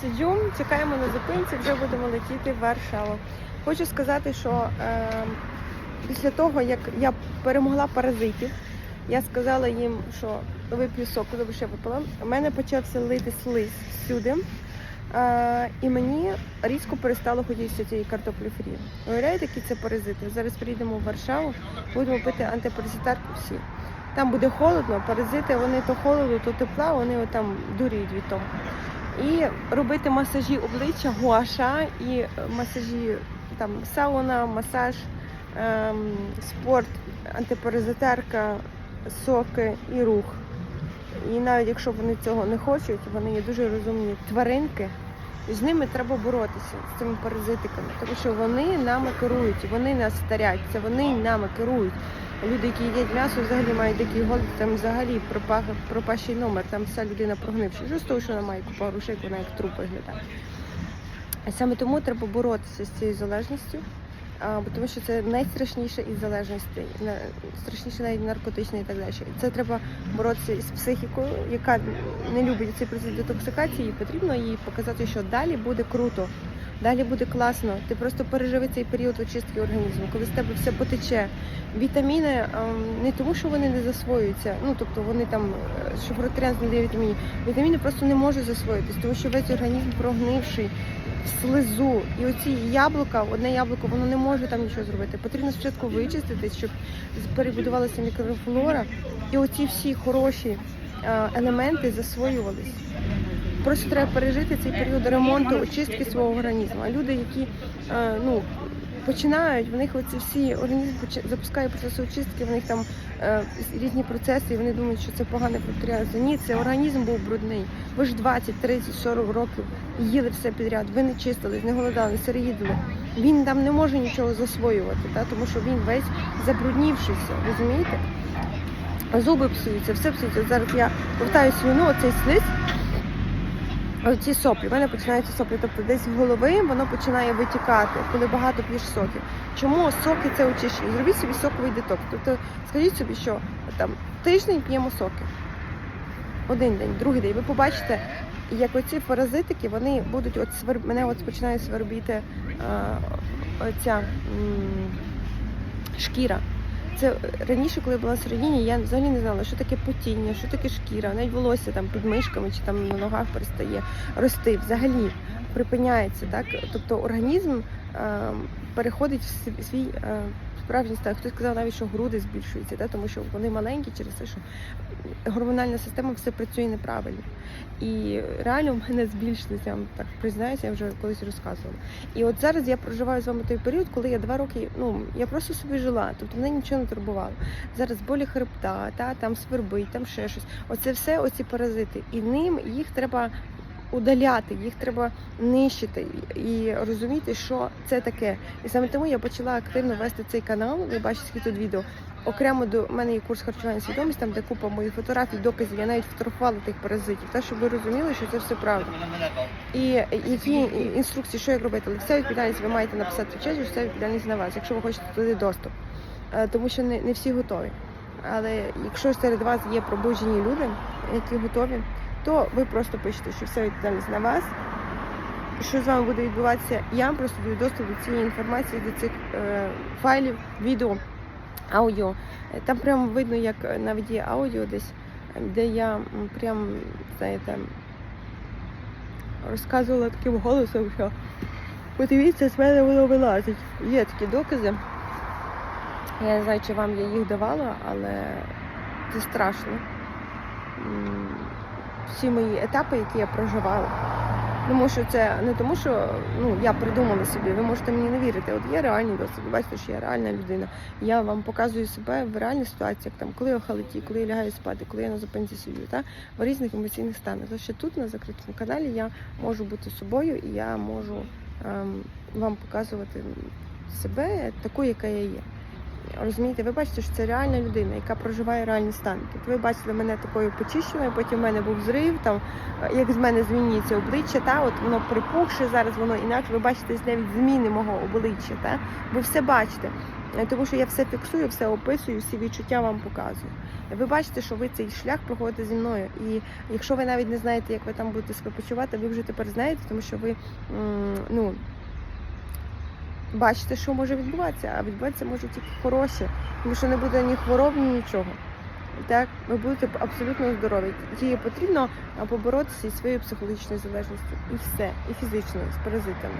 Сиджу, чекаємо на зупинці, вже будемо летіти в Варшаву. Хочу сказати, що е, після того, як я перемогла паразитів, я сказала їм, що вип'ю добре, що я випила. У мене почався лити слиз всюди. Е, і мені різко перестало хотітися цієї картоплі фрі. Уявляєте, які це паразити? Зараз приїдемо в Варшаву, будемо пити антипаразитарку всі. Там буде холодно, паразити, вони то холоду, то тепла, вони там дуріють від того. І робити масажі обличчя, гуаша і е, масажі там сауна, масаж, ем, спорт, антипаразитерка, соки і рух. І навіть якщо вони цього не хочуть, вони є дуже розумні тваринки. І з ними треба боротися з цими паразитиками, тому що вони нами керують, вони нас старять, це вони нами керують. Люди, які їдять м'ясо, взагалі мають такий голод, там взагалі пропах, пропащий номер, там вся людина прогнивша. Що з того, що вона має купу грошей, вона як труп виглядає. Саме тому треба боротися з цією залежністю, а, тому що це найстрашніше із залежностей, страшніше навіть наркотичне і так далі. Це треба боротися із психікою, яка не любить цей процес детоксикації, і потрібно їй показати, що далі буде круто. Далі буде класно. Ти просто переживи цей період очистки організму, коли з тебе все потече. Вітаміни ем, не тому, що вони не засвоюються, ну тобто вони там, е, що фрукторіанс не дає вітамінів. Вітаміни просто не можуть засвоїтись, тому що весь організм прогнивший в слизу. І оці яблука, одне яблуко, воно не може там нічого зробити. Потрібно спочатку вичистити, щоб перебудувалася мікрофлора, і оці всі хороші е, елементи засвоювались. Просто треба пережити цей період ремонту, очистки свого організму. А люди, які е, ну, починають, в них оці всі організм запускає процеси очистки, в них там е, різні процеси, і вони думають, що це погане фрукторіанство. Ні, це організм був брудний. Ви ж 20, 30, 40 років їли все підряд, ви не чистились, не голодали, сироїдили. Він там не може нічого засвоювати, та, тому що він весь забруднівшийся, розумієте? Зуби псуються, все псується. Зараз я повтаю слюну, оцей слиз, Оці соплі, в мене починаються соплі. Тобто десь з голови воно починає витікати, коли багато п'єш соків. Чому соки це очищення? Зробіть собі соковий детокс. Тобто скажіть собі, що там тиждень п'ємо соки. Один день, другий день. Ви побачите, як оці паразитики, вони будуть от свер... мене от починає свербіти а, оця м, шкіра. Це раніше, коли я була в середині, я взагалі не знала, що таке потіння, що таке шкіра, навіть волосся там під мишками чи там на ногах перестає рости. Взагалі припиняється, так? Тобто організм е, переходить в свій- е, справжній стан. Хтось сказав навіть, що груди збільшуються, так? тому що вони маленькі через те, що гормональна система все працює неправильно. І реально в мене збільшилися, я вам так признаюся, я вже колись розказувала. І от зараз я проживаю з вами той період, коли я два роки, ну я просто собі жила, тобто мене нічого не турбувало. Зараз болі хребта, та там свербить, там ще щось. Оце все, оці паразити. І ним їх треба удаляти, їх треба нищити і розуміти, що це таке. І саме тому я почала активно вести цей канал. Ви бачите, скільки тут відео. Окремо до мене є курс харчування свідомість, там де купа моїх фотографій, доказів. Я навіть фотографувала тих паразитів, та щоб ви розуміли, що це все правда. І які інструкції, що як робити, але вся відповідальність ви маєте написати в честь, вся відповідальність на вас, якщо ви хочете туди доступ. Е, Тому що не, не всі готові. Але якщо серед вас є пробуджені люди, які готові, то ви просто пишете, що вся відповідальність на вас. Що з вами буде відбуватися? Я вам просто даю доступ до цієї інформації, до цих е, файлів, відео, аудіо. Е, Там прямо видно, як е, навіть є аудіо десь, е, де я прям, знаєте, розказувала таким голосом, що подивіться, з мене воно вилазить. Є такі докази. Я не знаю, чи вам я їх давала, але це страшно. Всі мої етапи, які я проживала. Тому що це не тому, що ну, я придумала собі, ви можете мені не вірити. От є реальні досвід, бачите, що я реальна людина. Я вам показую себе в реальній ситуації, там, коли я в халаті, коли я лягаю спати, коли я на зупинці сидю, та, в різних емоційних станах. Що тут на закритому каналі я можу бути собою і я можу ем, вам показувати себе таку, яка я є. Розумієте, ви бачите, що це реальна людина, яка проживає реальний стан. Тобто ви бачили мене такою почищеною, потім в мене був зрив, там е, як з мене змінюється обличчя, та от воно припухше, зараз воно інакше. Ви бачите навіть зміни мого обличчя, та ви все бачите. Е, Тому що я все фіксую, все описую, всі відчуття вам показую. Ви бачите, що ви цей шлях проходите зі мною. І якщо ви навіть не знаєте, як ви там будете себе почувати, ви вже тепер знаєте, тому що ви ну, бачите, що може відбуватися, а відбуватися може тільки хороше, тому що не буде ні хвороб, ні нічого. Так, ви будете абсолютно здорові. Тільки потрібно поборотися зі своєю психологічною залежністю. І все, і фізично, з паразитами.